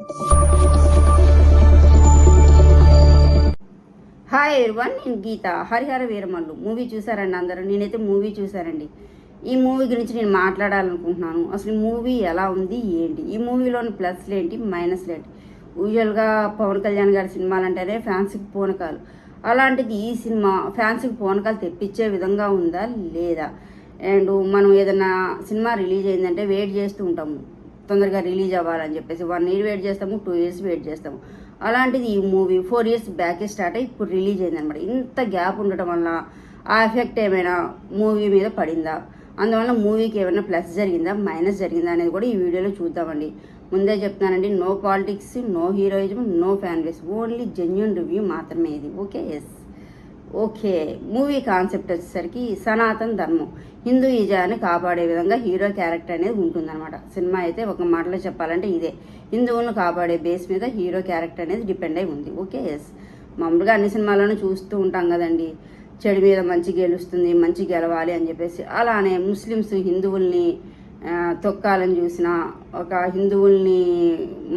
Hi one నేను గీత. Harihara Veeramallu. Movie చూసారండి అందరూ? నేనైతే మూవీ చూసారండి ఈ మూవీ గురించి నేను మాట్లాడాలనుకుంటున్నాను. అసలు మూవీ ఎలా ఉంది ఏంటి? ఈ మూవీలోని ప్లస్లు ఏంటి మైనస్లు ఏంటి? యూజువల్గా పవన్ కళ్యాణ్ గారి సినిమాలు అంటేనే ఫ్యాన్స్కి పూనకాలు. అలాంటిది ఈ సినిమా ఫ్యాన్స్కి పూనకాలు తెప్పించే విధంగా ఉందా లేదా? అండ్ మనం ఏదైనా సినిమా రిలీజ్ అయిందంటే వెయిట్ చేస్తూ ఉంటాము. తొందరగా రిలీజ్ అవ్వాలని చెప్పేసి వన్ ఇయర్ వెయిట్ చేస్తాము టూ ఇయర్స్ వెయిట్ చేస్తాము. అలాంటిది ఈ మూవీ ఫోర్ ఇయర్స్ బ్యాకే స్టార్ట్ అయ్యి ఇప్పుడు రిలీజ్ అయిందనమాట ఇంత గ్యాప్ ఉండటం వల్ల ఆ ఎఫెక్ట్ ఏమైనా మూవీ మీద పడిందా? అందువల్ల మూవీకి ఏమైనా ప్లస్ జరిగిందా మైనస్ జరిగిందా అనేది కూడా ఈ వీడియోలో చూద్దామండి. ముందే చెప్తున్నానండి no politics no heroism no fan base only genuine review మాత్రమే ఇది. Okay yes. Okay movie concept వచ్చేసరికి సనాతన్ ధర్మం. హిందూయిజాన్ని కాపాడే విధంగా హీరో క్యారెక్టర్ అనేది ఉంటుందన్నమాట. సినిమా అయితే ఒక మాటలో చెప్పాలంటే ఇదే. హిందువులను కాపాడే బేస్ మీద హీరో క్యారెక్టర్ అనేది డిపెండ్ అయి ఉంది. ఓకే ఎస్ మామూలుగా అన్ని సినిమాలను చూస్తూ ఉంటాం కదండి. చెడు మీద మంచి గెలుస్తుంది మంచి గెలవాలి అని చెప్పేసి. అలానే ముస్లిమ్స్ హిందువుల్ని తొక్కాలని చూసినా ఒక హిందువుల్ని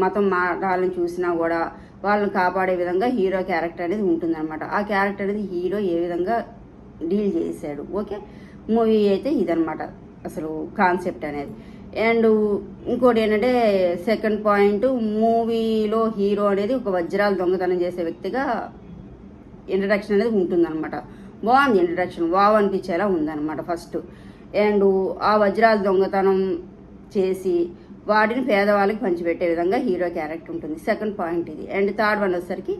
మతం మారాలని చూసినా కూడా వాళ్ళని కాపాడే విధంగా హీరో క్యారెక్టర్ అనేది ఉంటుందన్నమాట. ఆ క్యారెక్టర్ అనేది హీరో ఏ విధంగా డీల్ చేశాడు ఓకే? మూవీ అయితే ఇదనమాట అసలు కాన్సెప్ట్ అనేది. అండ్ ఇంకోటి ఏంటంటే సెకండ్ పాయింట్ మూవీలో హీరో అనేది ఒక వజ్రాలు దొంగతనం చేసే వ్యక్తిగా ఇంట్రడక్షన్ అనేది ఉంటుందన్నమాట. బాగుంది ఇంట్రడక్షన్ వావ్ అనిపించేలా ఉందన్నమాట ఫస్ట్. అండ్ ఆ వజ్రాల దొంగతనం చేసి వాడిని పేదవాళ్ళకి పంచిపెట్టే విధంగా హీరో క్యారెక్టర్ ఉంటుంది. సెకండ్ పాయింట్ ఇది. అండ్ థర్డ్ వన్ వచ్చేసరికి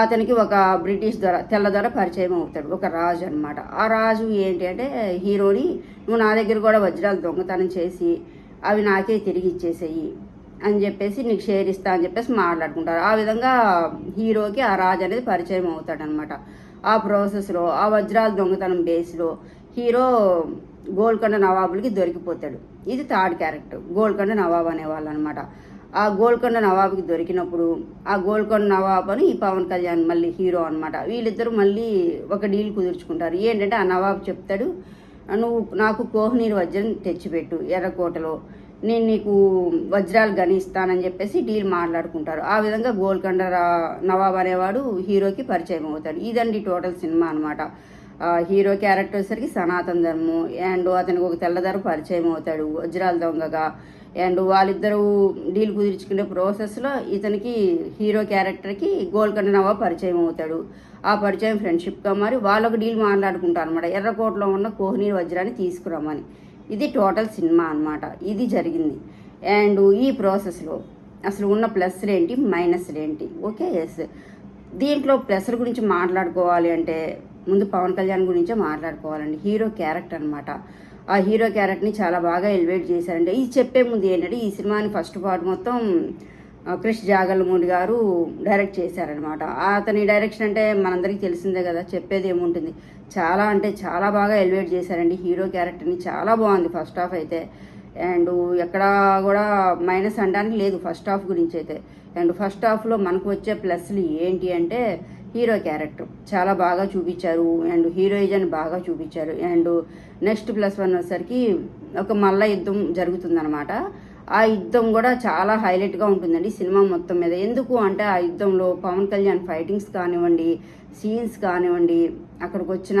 అతనికి ఒక బ్రిటిష్ ద్వారా తెల్ల ద్వారా పరిచయం అవుతాడు. ఒక రాజు అనమాట ఆ రాజు ఏంటి అంటే హీరోని నువ్వు నా దగ్గర కూడా వజ్రాలు దొంగతనం చేసి అవి నాకే తిరిగి ఇచ్చేసేయి అని చెప్పేసి నీకు షేర్ ఇస్తా అని చెప్పేసి మాట్లాడుకుంటారు. ఆ విధంగా హీరోకి ఆ రాజు అనేది పరిచయం అవుతాడనమాట ఆ ప్రాసెస్లో ఆ వజ్రాల దొంగతనం బేస్లో హీరో గోల్కొండ నవాబులకి దొరికిపోతాడు. ఇది థర్డ్ క్యారెక్టర్ గోల్కొండ నవాబు అనేవాళ్ళు అనమాట ఆ గోల్కొండ నవాబుకి దొరికినప్పుడు ఆ గోల్కొండ నవాబు అని ఈ పవన్ కళ్యాణ్ మళ్ళీ హీరో అనమాట వీళ్ళిద్దరూ మళ్ళీ ఒక డీల్ కుదుర్చుకుంటారు. ఏంటంటే ఆ నవాబు చెప్తాడు నువ్వు నాకు కోహ్నీర్ వజ్రం తెచ్చిపెట్టు ఎర్రకోటలో. నేను నీకు వజ్రాలు గణిస్తానని చెప్పేసి డీల్ మాట్లాడుకుంటారు. ఆ విధంగా గోల్కొండ నవాబు అనేవాడు హీరోకి పరిచయం అవుతాడు. ఇదండి టోటల్ సినిమా అనమాట హీరో క్యారెక్టర్ వచ్చేసరికి సనాతన ధర్మం. అండ్ అతనికి ఒక తెల్లదారు పరిచయం అవుతాడు వజ్రాల దొంగగా. అండ్ వాళ్ళిద్దరూ డీల్ కుదుర్చుకునే ప్రాసెస్లో ఇతనికి హీరో క్యారెక్టర్కి గోల్కొండ నవ పరిచయం అవుతాడు. ఆ పరిచయం ఫ్రెండ్షిప్గా మరి వాళ్ళొక డీల్ మాట్లాడుకుంటారు అనమాట ఎర్రకోటలో ఉన్న కోహినీర్ వజ్రాన్ని తీసుకురమ్మని. ఇది టోటల్ సినిమా అన్నమాట. ఇది జరిగింది. అండ్ ఈ ప్రాసెస్లో అసలు ఉన్న ప్లస్లు ఏంటి? మైనస్లు ఏంటి? ఓకే ఎస్ దీంట్లో ప్లస్ల గురించి మాట్లాడుకోవాలి అంటే ముందు పవన్ కళ్యాణ్ గురించే మాట్లాడుకోవాలండి. హీరో క్యారెక్టర్ అనమాట ఆ హీరో క్యారెక్టర్ని చాలా బాగా ఎలివేట్ చేశారండి. ఇది చెప్పే ముందు ఏంటంటే ఈ సినిమాని ఫస్ట్ పార్ట్ మొత్తం క్రిష్ జాగల్మూడి గారు డైరెక్ట్ చేశారనమాట అతని డైరెక్షన్ అంటే మనందరికీ తెలిసిందే కదా చెప్పేది ఏముంటుంది? చాలా అంటే చాలా బాగా ఎలివేట్ చేశారండి. హీరో క్యారెక్టర్ని చాలా బాగుంది ఫస్ట్ హాఫ్ అయితే. అండ్ ఎక్కడా కూడా మైనస్ అనడానికి లేదు ఫస్ట్ హాఫ్ గురించి అయితే. అండ్ ఫస్ట్ హాఫ్లో మనకు వచ్చే ప్లస్లు ఏంటి అంటే హీరో క్యారెక్టర్. చాలా బాగా చూపించారు. అండ్ హీరోయిజన్ బాగా చూపించారు. అండ్ నెక్స్ట్ ప్లస్ వన్ వచ్చేసరికి ఒక మల్ల యుద్ధం జరుగుతుందనమాట ఆ యుద్ధం కూడా చాలా హైలైట్గా ఉంటుందండి సినిమా మొత్తం మీద. ఎందుకు అంటే ఆ యుద్ధంలో పవన్ కళ్యాణ్ ఫైటింగ్స్ కానివ్వండి సీన్స్ కానివ్వండి అక్కడికి వచ్చిన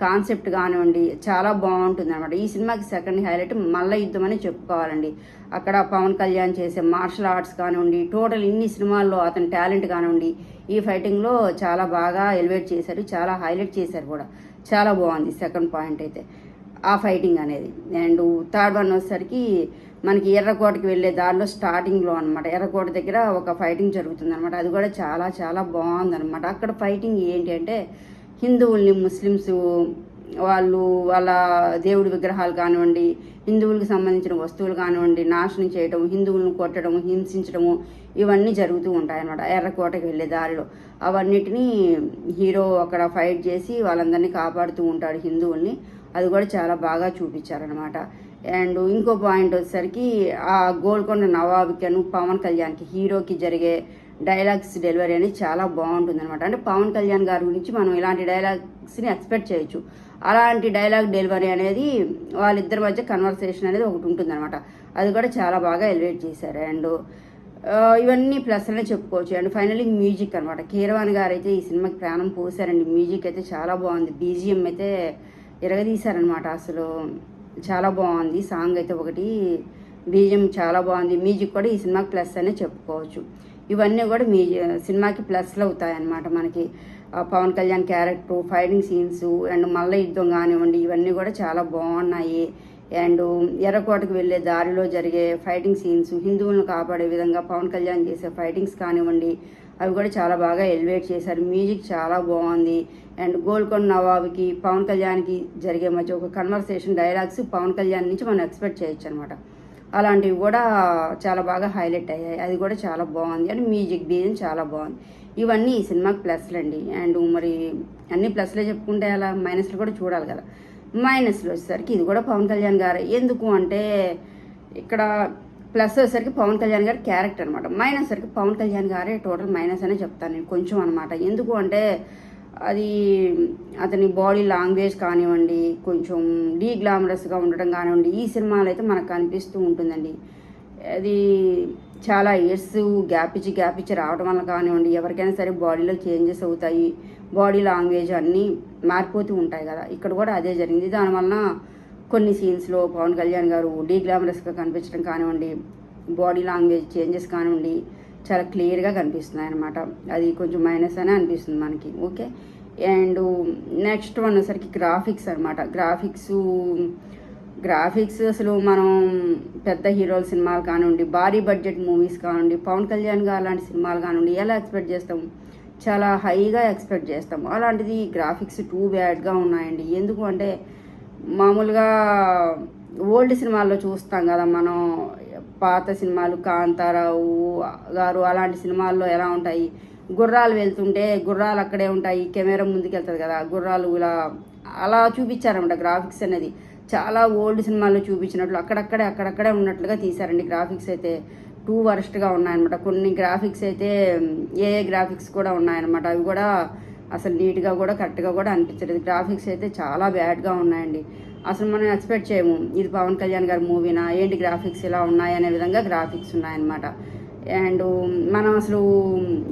కాన్సెప్ట్ కానివ్వండి చాలా బాగుంటుంది అనమాట ఈ సినిమాకి సెకండ్ హైలైట్ మల్ల యుద్ధం అని చెప్పుకోవాలండి. అక్కడ పవన్ కళ్యాణ్ చేసే మార్షల్ ఆర్ట్స్ కానివ్వండి టోటల్ ఇన్ని సినిమాల్లో అతని టాలెంట్ కానివ్వండి ఈ ఫైటింగ్లో చాలా బాగా ఎలివేట్ చేశారు చాలా హైలైట్ చేశారు కూడా. చాలా బాగుంది సెకండ్ పాయింట్ అయితే. ఆ ఫైటింగ్ అనేది. అండ్ థర్డ్ వన్ వచ్చేసరికి మనకి ఎర్రకోటకి వెళ్ళే దారిలో స్టార్టింగ్లో అనమాట ఎర్రకోట దగ్గర ఒక ఫైటింగ్ జరుగుతుంది అనమాట అది కూడా చాలా చాలా బాగుందనమాట అక్కడ ఫైటింగ్ ఏంటి అంటే హిందువుల్ని ముస్లిమ్స్ వాళ్ళు వాళ్ళ దేవుడి విగ్రహాలు కానివ్వండి హిందువులకు సంబంధించిన వస్తువులు కానివ్వండి నాశనం చేయడం హిందువులను కొట్టడం హింసించడము ఇవన్నీ జరుగుతూ ఉంటాయన్నమాట. ఎర్రకోటకి వెళ్ళే దారిలో. అవన్నిటినీ హీరో అక్కడ ఫైట్ చేసి వాళ్ళందరినీ కాపాడుతూ ఉంటాడు హిందువుల్ని. అది కూడా చాలా బాగా చూపించారనమాట అండ్ ఇంకో పాయింట్ వచ్చేసరికి ఆ గోల్కొండ నవాబికను పవన్ కళ్యాణ్కి హీరోకి జరిగే డైలాగ్స్ డెలివరీ అనేది చాలా బాగుంటుంది అనమాట అంటే పవన్ కళ్యాణ్ గారి గురించి మనం ఇలాంటి డైలాగ్స్ని ఎక్స్పెక్ట్ చేయొచ్చు. అలాంటి డైలాగ్ డెలివరీ అనేది వాళ్ళిద్దరి మధ్య కన్వర్సేషన్ అనేది ఒకటి ఉంటుంది అది కూడా చాలా బాగా ఎలివేట్ చేశారు. అండ్ ఇవన్నీ ప్లస్ అనే చెప్పుకోవచ్చు. అండ్ ఫైనలీ మ్యూజిక్ అనమాట కీరవాణి గారు అయితే ఈ సినిమాకి ప్రాణం పోసారండి మ్యూజిక్ అయితే చాలా బాగుంది. బీజిఎం అయితే ఇరగదీశారనమాట అసలు చాలా బాగుంది. సాంగ్ అయితే ఒకటి. బీజిఎం చాలా బాగుంది. మ్యూజిక్ కూడా ఈ సినిమాకి ప్లస్ అనే చెప్పుకోవచ్చు. ఇవన్నీ కూడా మీ సినిమాకి ప్లస్లు అవుతాయి అన్నమాట మనకి. ఆ Pawan Kalyan character fighting scenes and మల్ల యుద్ధం కానివ్వండి ఇవన్నీ కూడా చాలా బాగున్నాయి. అండ్ ఎర్రకోటకు వెళ్ళే దారిలో జరిగే ఫైటింగ్ సీన్స్ హిందువులను కాపాడే విధంగా పవన్ కళ్యాణ్ చేసే ఫైటింగ్స్ కానివ్వండి అవి కూడా చాలా బాగా ఎలివేట్ చేశారు. మ్యూజిక్ చాలా బాగుంది. అండ్ గోల్కొండ నవాబుకి పవన్ కళ్యాణ్కి జరిగే మధ్య ఒక కన్వర్సేషన్ డైలాగ్స్ పవన్ కళ్యాణ్ నుంచి మనం ఎక్స్పెక్ట్ చేయొచ్చు అనమాట అలాంటివి కూడా చాలా బాగా హైలైట్ అయ్యాయి. అది కూడా చాలా బాగుంది. అండ్ మ్యూజిక్ డిజైన్ చాలా బాగుంది. ఇవన్నీ ఈ సినిమాకి ప్లస్లు అండి. అండ్ మరి అన్ని ప్లస్లే చెప్పుకుంటే అలా మైనస్లు కూడా చూడాలి కదా. మైనస్లు వచ్చేసరికి ఇది కూడా పవన్ కళ్యాణ్ గారు. ఎందుకు అంటే ఇక్కడ ప్లస్ వచ్చేసరికి పవన్ కళ్యాణ్ గారి క్యారెక్టర్ అనమాట మైనస్ సరికి పవన్ కళ్యాణ్ గారే టోటల్ మైనస్ అనే చెప్తాను నేను. కొంచెం అనమాట ఎందుకు అంటే అది అతని బాడీ లాంగ్వేజ్ కానివ్వండి కొంచెం డీ గ్లామరస్గా ఉండటం కానివ్వండి ఈ సినిమాలో అయితే మనకు కనిపిస్తూ ఉంటుందండి. అది చాలా ఇయర్స్ గ్యాప్ ఇచ్చి గ్యాప్ ఇచ్చి రావడం వల్ల కానివ్వండి ఎవరికైనా సరే బాడీలో చేంజెస్ అవుతాయి బాడీ లాంగ్వేజ్ అన్నీ మారిపోతూ ఉంటాయి కదా. ఇక్కడ కూడా అదే జరిగింది. దానివల్ల కొన్ని సీన్స్లో పవన్ కళ్యాణ్ గారు డీ గ్లామరస్గా కనిపించడం కానివ్వండి బాడీ లాంగ్వేజ్ చేంజెస్ కానివ్వండి చాలా క్లియర్గా కనిపిస్తున్నాయి అనమాట అది కొంచెం మైనస్ అనే అనిపిస్తుంది మనకి. ఓకే? అండ్ నెక్స్ట్ వన్ వచ్చేసరికి గ్రాఫిక్స్ అనమాట గ్రాఫిక్స్ గ్రాఫిక్స్ అసలు మనం పెద్ద హీరోల సినిమాలు కానివ్వండి భారీ బడ్జెట్ మూవీస్ కానివ్వండి పవన్ కళ్యాణ్ గారు అలాంటి సినిమాలు కానివ్వండి ఎలా ఎక్స్పెక్ట్ చేస్తాం? చాలా హైగా ఎక్స్పెక్ట్ చేస్తాం. అలాంటిది గ్రాఫిక్స్ టూ బ్యాడ్గా ఉన్నాయండి. ఎందుకు అంటే మామూలుగా ఓల్డ్ సినిమాల్లో చూస్తాం కదా మనం. పాత సినిమాలు కాంతారావు గారు అలాంటి సినిమాల్లో ఎలా ఉంటాయి? గుర్రాలు వెళ్తుంటే గుర్రాలు అక్కడే ఉంటాయి కెమెరా ముందుకెళ్తుంది కదా గుర్రాలు ఇలా అలా చూపించారన్నమాట గ్రాఫిక్స్ అనేది. చాలా ఓల్డ్ సినిమాల్లో చూపించినట్లు అక్కడక్కడే అక్కడక్కడే ఉన్నట్లుగా తీశారండి గ్రాఫిక్స్ అయితే. టూ వరస్ట్గా ఉన్నాయన్నమాట. కొన్ని గ్రాఫిక్స్ అయితే ఏఏ ఏ గ్రాఫిక్స్ కూడా ఉన్నాయన్నమాట. అవి కూడా అసలు నీట్గా కూడా కరెక్ట్గా కూడా అనిపించలేదు. గ్రాఫిక్స్ అయితే చాలా బ్యాడ్గా ఉన్నాయండి. అసలు మనం ఎక్స్పెక్ట్ చేయము. ఇది పవన్ కళ్యాణ్ గారి మూవీనా? ఏంటి గ్రాఫిక్స్ ఇలా ఉన్నాయి అనే విధంగా గ్రాఫిక్స్ ఉన్నాయన్నమాట. అండ్ మనం అసలు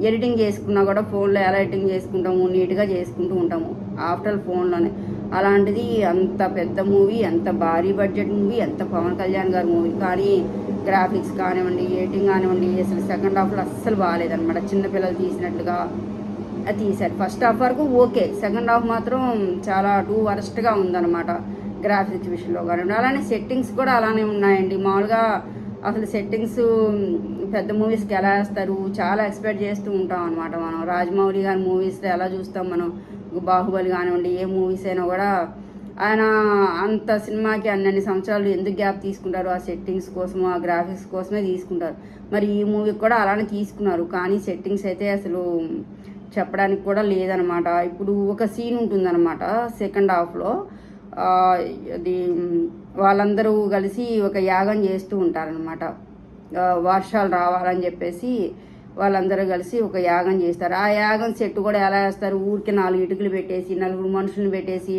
ఎడిటింగ్ చేసుకున్నా కూడా ఫోన్లో ఎలా ఎడిటింగ్ చేసుకుంటాము? నీట్గా చేసుకుంటూ ఉంటాము. ఆఫ్టర్ ఫోన్లోనే. అలాంటిది అంత పెద్ద మూవీ అంత భారీ బడ్జెట్ మూవీ అంత పవన్ కళ్యాణ్ గారి మూవీ కానీ గ్రాఫిక్స్ కానివ్వండి ఎడిటింగ్ కానివ్వండి అసలు సెకండ్ హాఫ్లో అస్సలు బాగాలేదన్నమాట. చిన్నపిల్లలు తీసినట్లుగా అది తీశారు. ఫస్ట్ హాఫ్ వరకు ఓకే. సెకండ్ హాఫ్ మాత్రం చాలా టూ వరస్ట్గా ఉందన్నమాట. గ్రాఫిక్స్ విషయంలో కానివ్వండి అలానే సెట్టింగ్స్ కూడా అలానే ఉన్నాయండి. మామూలుగా అసలు సెట్టింగ్స్ పెద్ద మూవీస్కి ఎలా వేస్తారు? చాలా ఎక్స్పెక్ట్ చేస్తూ ఉంటాం అనమాట మనం. రాజమౌళి గారి మూవీస్ ఎలా చూస్తాం మనం? బాహుబలి కానివ్వండి ఏ మూవీస్ అయినా కూడా ఆయన అంత సినిమాకి అన్నన్ని సంవత్సరాలు ఎందుకు గ్యాప్ తీసుకుంటారు? ఆ సెట్టింగ్స్ కోసమో ఆ గ్రాఫిక్స్ కోసమే తీసుకుంటారు. మరి ఈ మూవీకి కూడా అలానే తీసుకున్నారు. కానీ సెట్టింగ్స్ అయితే అసలు చెప్పడానికి కూడా లేదనమాట ఇప్పుడు ఒక సీన్ ఉంటుందన్నమాట సెకండ్ హాఫ్లో అది వాళ్ళందరూ కలిసి ఒక యాగం చేస్తూ ఉంటారనమాట వర్షాలు రావాలని చెప్పేసి వాళ్ళందరూ కలిసి ఒక యాగం చేస్తారు. ఆ యాగం సెట్ కూడా ఎలా వేస్తారు ఊరికి నాలుగు ఇటుకలు పెట్టేసి నలుగురు మనుషులను పెట్టేసి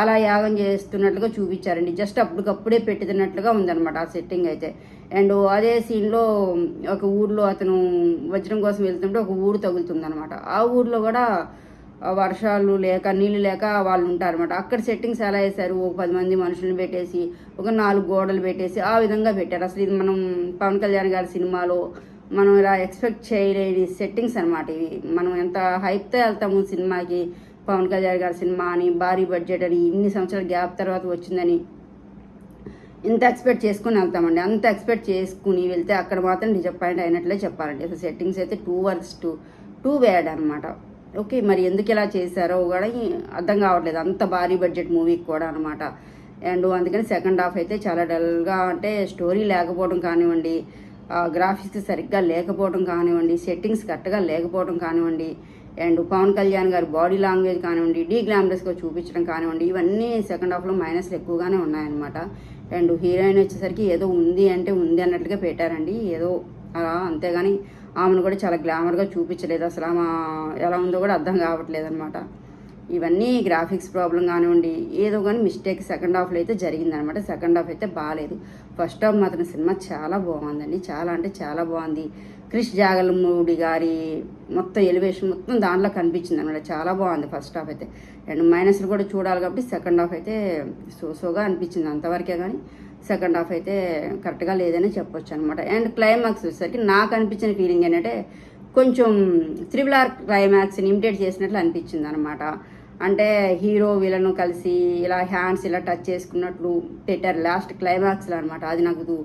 అలా యాగం చేస్తున్నట్లుగా చూపించారండి. జస్ట్ అప్పటికప్పుడే పెట్టినట్లుగా ఉందన్నమాట ఆ సెట్టింగ్ అయితే. అండ్ అదే సీన్లో ఒక ఊర్లో అతను వజ్రం కోసం వెళ్తుంటే ఒక ఊరు తగులుతుందనమాట ఆ ఊర్లో కూడా వర్షాలు లేక నీళ్ళు లేక వాళ్ళు ఉంటారన్నమాట అక్కడ సెట్టింగ్స్ ఎలా వేశారు ఒక పది మంది మనుషులను పెట్టేసి ఒక నాలుగు గోడలు పెట్టేసి ఆ విధంగా పెట్టారు. అసలు ఇది మనం పవన్ కళ్యాణ్ గారి సినిమాలో మనం ఇలా ఎక్స్పెక్ట్ చేయలేని సెట్టింగ్స్ అనమాట ఇవి. మనం ఎంత హైప్తో వెళ్తాము సినిమాకి పవన్ కళ్యాణ్ గారి సినిమా అని భారీ బడ్జెట్ అని ఇన్ని సంవత్సరాల గ్యాప్ తర్వాత వచ్చిందని. ఇంత ఎక్స్పెక్ట్ చేసుకుని వెళ్తామండి. అంత ఎక్స్పెక్ట్ చేసుకుని వెళ్తే అక్కడ మాత్రం డిసప్పాయింట్ అయినట్లే చెప్పాలండి. అసలు సెట్టింగ్స్ అయితే too worse too too Wade అనమాట ఓకే మరి ఎందుకు ఇలా చేశారో కూడా అర్థం కావట్లేదు. అంత భారీ బడ్జెట్ మూవీకి కూడా అనమాట అండ్ అందుకని సెకండ్ హాఫ్ అయితే చాలా డల్గా అంటే స్టోరీ లేకపోవడం కానివ్వండి గ్రాఫిక్స్ సరిగ్గా లేకపోవడం కానివ్వండి సెట్టింగ్స్ కరెక్ట్గా లేకపోవడం కానివ్వండి అండ్ పవన్ కళ్యాణ్ గారి బాడీ లాంగ్వేజ్ కానివ్వండి డీ గ్లామరస్గా చూపించడం కానివ్వండి ఇవన్నీ సెకండ్ హాఫ్లో మైనస్లు ఎక్కువగానే ఉన్నాయన్నమాట. అండ్ హీరోయిన్ వచ్చేసరికి ఏదో ఉంది అంటే ఉంది అన్నట్లుగా పెట్టారండి. ఏదో అలా అంతేగాని ఆమెను కూడా చాలా గ్లామర్గా చూపించలేదు. అసలు ఆమె ఎలా ఉందో కూడా అర్థం కావట్లేదు అనమాట ఇవన్నీ గ్రాఫిక్స్ ప్రాబ్లం కానివ్వండి ఏదో కానీ మిస్టేక్ సెకండ్ హాఫ్లో అయితే జరిగిందనమాట సెకండ్ హాఫ్ అయితే బాగాలేదు. ఫస్ట్ హాఫ్ మాత్రం సినిమా చాలా బాగుందండి. చాలా అంటే చాలా బాగుంది. క్రిష్ జాగలమూడి గారి మొత్తం ఎలివేషన్ మొత్తం దాంట్లో కనిపించింది అనమాట చాలా బాగుంది ఫస్ట్ హాఫ్ అయితే. అండ్ మైనస్లు కూడా చూడాలి కాబట్టి సెకండ్ హాఫ్ అయితే సో సోగా అనిపించింది అంతవరకే కానీ. సెకండ్ హాఫ్ అయితే కరెక్ట్గా లేదని చెప్పొచ్చు అనమాట అండ్ క్లైమాక్స్ వచ్చేసరికి నాకు అనిపించిన ఫీలింగ్ ఏంటంటే కొంచెం త్రిబుల్ ఆర్ క్లైమాక్స్ని ఇమిటేట్ చేసినట్లు అనిపించింది అనమాట అంటే హీరో విలను కలిసి ఇలా హ్యాండ్స్ ఇలా టచ్ చేసుకున్నట్లు పెట్టారు లాస్ట్ క్లైమాక్స్లో అనమాట. అది నాకు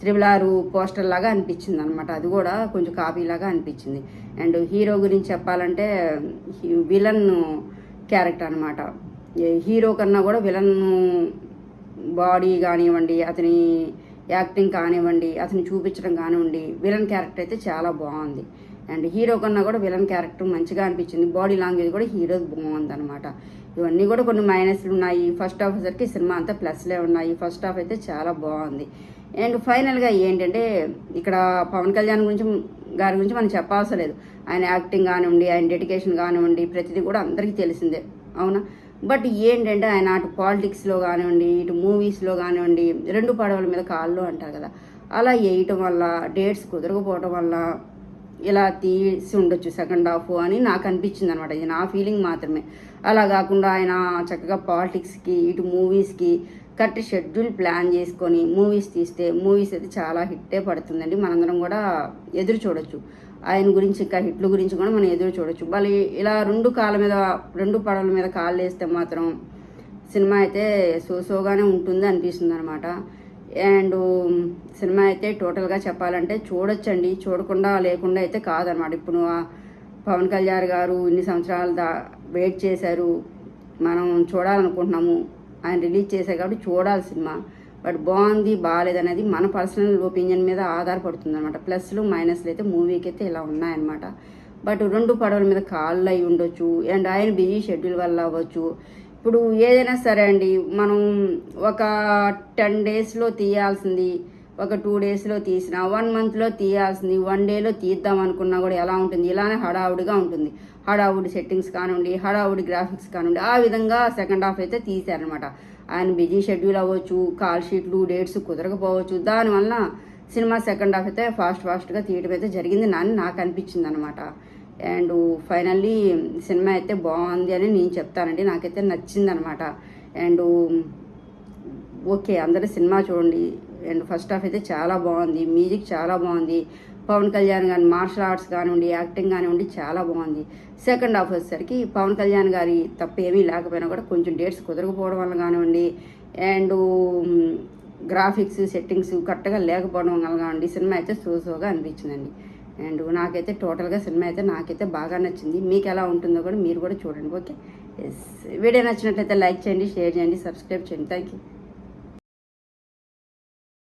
త్రిబుల్ ఆరు పోస్టర్ లాగా అనిపించింది అనమాట అది కూడా కొంచెం కాపీ లాగా అనిపించింది. అండ్ హీరో గురించి చెప్పాలంటే విలన్ క్యారెక్టర్ అనమాట. హీరో కన్నా కూడా విలన్ బాడీ కానివ్వండి అతని యాక్టింగ్ కానివ్వండి అతని చూపించడం కానివ్వండి విలన్ క్యారెక్టర్ అయితే చాలా బాగుంది. అండ్ హీరో కన్నా కూడా విలన్ క్యారెక్టర్ మంచిగా అనిపించింది. బాడీ లాంగ్వేజ్ కూడా హీరో బాగుంది అనమాట ఇవన్నీ కూడా కొన్ని మైనస్లు ఉన్నాయి. ఫస్ట్ హాఫ్ వచ్చరికి సినిమా అంతా ప్లస్లే ఉన్నాయి. ఫస్ట్ హాఫ్ అయితే చాలా బాగుంది. అండ్ ఫైనల్గా ఏంటంటే ఇక్కడ పవన్ కళ్యాణ్ గురించి గారి గురించి మనం చెప్పవసరం లేదు ఆయన యాక్టింగ్ కానివ్వండి ఆయన డెడికేషన్ కానివ్వండి ప్రతిదీ కూడా అందరికీ తెలిసిందే. అవునా? బట్ ఏంటంటే ఆయన అటు పాలిటిక్స్లో కానివ్వండి ఇటు మూవీస్లో కానివ్వండి రెండు పడవల మీద కాళ్ళు అంటారు కదా. అలా వేయటం వల్ల డేట్స్ కుదరకపోవటం వల్ల ఇలా తీసి ఉండొచ్చు సెకండ్ హాఫ్ అని నాకు అనిపించింది అనమాట ఇది నా ఫీలింగ్ మాత్రమే. అలా కాకుండా ఆయన చక్కగా పాలిటిక్స్కి ఇటు మూవీస్కి కరెక్ట్ షెడ్యూల్ ప్లాన్ చేసుకొని మూవీస్ తీస్తే మూవీస్ అయితే చాలా హిట్టే పడుతుందండి. మనందరం కూడా ఎదురు చూడొచ్చు. ఆయన గురించి ఇంకా హిట్ల గురించి కూడా మనం ఎదురు చూడొచ్చు. మళ్ళీ ఇలా రెండు కాళ్ళ మీద రెండు పడవల మీద కాళ్ళు వేస్తే మాత్రం సినిమా అయితే సో సోగానే ఉంటుంది అనిపిస్తుంది అనమాట అండ్ సినిమా అయితే టోటల్గా చెప్పాలంటే చూడొచ్చండి. చూడకుండా లేకుండా అయితే కాదనమాట ఇప్పుడు పవన్ కళ్యాణ్ గారు ఇన్ని సంవత్సరాలు దా వెయిట్ చేశారు. మనం చూడాలనుకుంటున్నాము. ఆయన రిలీజ్ చేశారు కాబట్టి చూడాలి సినిమా. బట్ బాగుంది బాగాలేదనేది మన పర్సనల్ ఒపీనియన్ మీద ఆధారపడుతుంది అనమాట ప్లస్లు మైనస్లు అయితే మూవీకి అయితే ఇలా ఉన్నాయన్నమాట. బట్ రెండు పడవల మీద కాళ్ళు అయి ఉండొచ్చు అండ్ ఆయన బిజీ షెడ్యూల్ వల్ల అవ్వచ్చు. ఇప్పుడు ఏదైనా సరే అండి మనం ఒక టెన్ డేస్లో తీయాల్సింది ఒక టూ డేస్లో తీసిన వన్ మంత్లో తీయాల్సింది వన్ డేలో తీద్దాం అనుకున్నా కూడా ఎలా ఉంటుంది? ఇలానే హడావుడిగా ఉంటుంది. హడావుడి సెట్టింగ్స్ కానివ్వండి హడావుడి గ్రాఫిక్స్ కానివ్వండి ఆ విధంగా సెకండ్ హాఫ్ అయితే తీశారనమాట ఆయన బిజీ షెడ్యూల్ అవ్వచ్చు కాల్ షీట్లు డేట్స్ కుదరకపోవచ్చు. దానివల్ల సినిమా సెకండ్ హాఫ్ అయితే ఫాస్ట్ ఫాస్ట్గా తీయడం అయితే జరిగింది నాని నాకు అనిపించింది అనమాట అండ్ ఫైనల్లీ సినిమా అయితే బాగుంది అని నేను చెప్తానండి. నాకైతే నచ్చింది అనమాట అండ్ ఓకే అందరూ సినిమా చూడండి. అండ్ ఫస్ట్ హాఫ్ అయితే చాలా బాగుంది. మ్యూజిక్ చాలా బాగుంది. పవన్ కళ్యాణ్ గారి మార్షల్ ఆర్ట్స్ కానివ్వండి యాక్టింగ్ కానివ్వండి చాలా బాగుంది. సెకండ్ హాఫ్ వచ్చేసరికి పవన్ కళ్యాణ్ గారి తప్పు ఏమీ లేకపోయినా కూడా కొంచెం డేట్స్ కుదరకపోవడం వల్ల కానివ్వండి అండ్ గ్రాఫిక్స్ సెట్టింగ్స్ కరెక్ట్గా లేకపోవడం వల్ల కానివ్వండి సినిమా అయితే సోసోగా అనిపించిందండి. అండ్ నాకైతే టోటల్గా సినిమా అయితే నాకైతే బాగా నచ్చింది. మీకు ఎలా ఉంటుందో కూడా మీరు కూడా చూడండి ఓకే? ఎస్ వీడియో నచ్చినట్లయితే లైక్ చేయండి షేర్ చేయండి సబ్స్క్రైబ్ చేయండి. Thank you